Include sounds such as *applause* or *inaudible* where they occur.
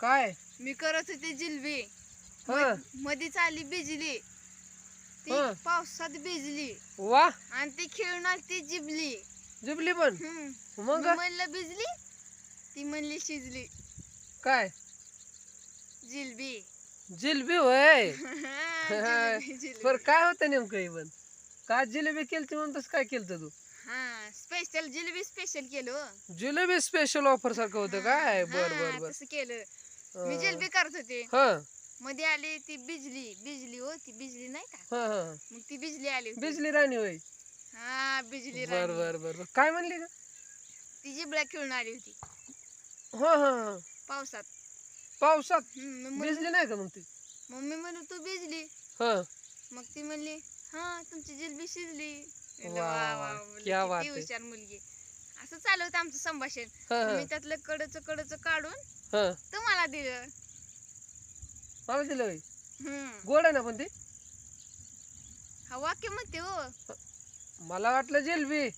काय? मी करत होते जिलबी. हा. मध्येच आली बिजली ती हा. पावसात भिजली. वा. आणि ती खेळून आली ती जिबली. जिबली पण? हम्म. मग? मी म्हणलं भिजली? ती म्हणली शिजली. काय? जिलबी. जिलबी होय. *laughs* जिलबी, जिलबी. बर काय होतं नेमकं पण? काय जिलेबी केलती म्हणून तसं काय केलं तू? हा स्पेशल जिलबी स्पेशल केलं. हो. जिलेबी स्पेशल ऑफर सारखं होतं काय? हा, बर बर बर. तसं केलं. मी जिलबी करत होते. हा. मध्ये आली ती बिजली बिजली हो ती बिजली नाही का? हा हा. मग ती बिजली आली होती. बिजली राणी होय. हा बिजली बर राणी. बर बर बर. काय म्हणली ती जिबळा खेळून आली होती. हा हा हा. पावसात. पावसात? हम्म, मग म्हणलं- भिजली नाही का मग ती? मम्मी म्हणू तू भिजली हा. मग ती म्हणली हा तुमची जिलबी शिजली. म्हणलं, वा, वा, वा, वा, म्हणलं, क्या किती बात आहे. हुशार मुलगी. असं चालू होतं आमचं संभाषण. हा हा. मी त्यातलं कडच कडच काढून हा. तुम्हाला दिलं. मला दिलं होय. हम्म. गोड आहे ना पण ती? हा वाक्य म्हणते हो. मला वाटलं जिलबी.